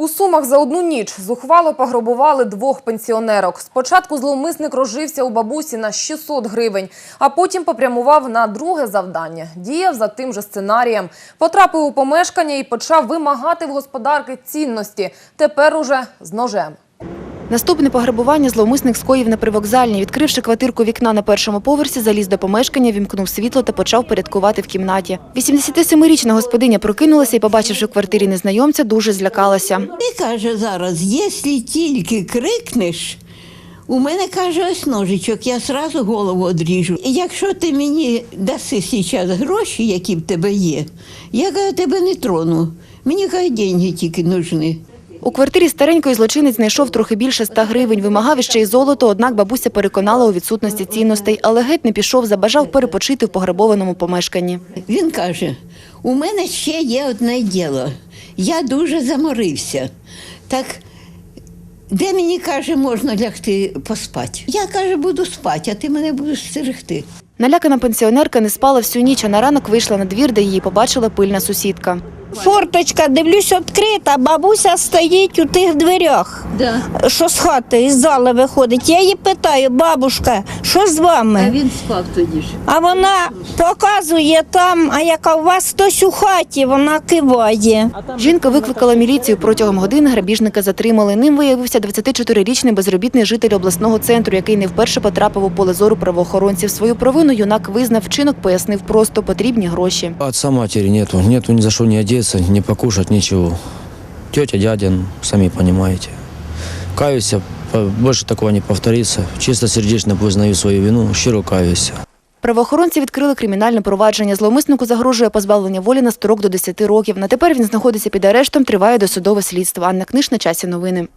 У Сумах за одну ніч зухвало пограбували двох пенсіонерок. Спочатку зловмисник розжився у бабусі на 600 гривень, а потім попрямував на друге завдання. Діяв за тим же сценарієм. Потрапив у помешкання і почав вимагати в господарки цінності. Тепер уже з ножем. Наступне пограбування зловмисник скоїв на привокзальній. Відкривши квартирку вікна на першому поверсі, заліз до помешкання, вімкнув світло та почав порядкувати в кімнаті. 87-річна господиня прокинулася і, побачивши в квартирі незнайомця, дуже злякалася. Ти каже зараз, якщо тільки крикнеш, у мене каже ось ножичок, я сразу голову одріжу. І якщо ти мені даси зараз гроші, які в тебе є, я каже, тебе не трону. Мені каже, деньги тільки нужні. У квартирі старенької злочинець знайшов трохи більше 100 гривень, вимагав іще й золото, однак бабуся переконала у відсутності цінностей, але геть не пішов, забажав перепочити в пограбованому помешканні. Він каже: у мене ще є одне діло. Я дуже заморився. Так де мені каже, можна лягти поспати? Я каже, буду спати, а ти мене будеш стерегти. Налякана пенсіонерка не спала всю ніч, а на ранок вийшла на двір, де її побачила пильна сусідка. Форточка, дивлюсь, відкрита, бабуся стоїть у тих дверях, Да. що з хати, із зали виходить. Я її питаю, бабушка, що з вами? він спав тоді ж. А вона показує там, а яка у вас хтось у хаті, вона киває. Жінка викликала міліцію. Протягом години грабіжника затримали. Ним виявився 24-річний безробітний житель обласного центру, який не вперше потрапив у поле зору правоохоронців. Свою провину юнак визнав, вчинок пояснив просто потрібні гроші. Отца матери нету, нету ни за что не одеться, не покушать, ничего. Тетя, дядя, ну, сами понимаете. Каюсь, по- больше такого не повторится. Чисто сердечно признаю свою вину, щиро каюсь. Правоохоронці відкрили кримінальне провадження. Зловмиснику загрожує позбавлення волі на строк до 10 років. На тепер він знаходиться під арештом, триває досудове слідство. Анна Книж на часі новини.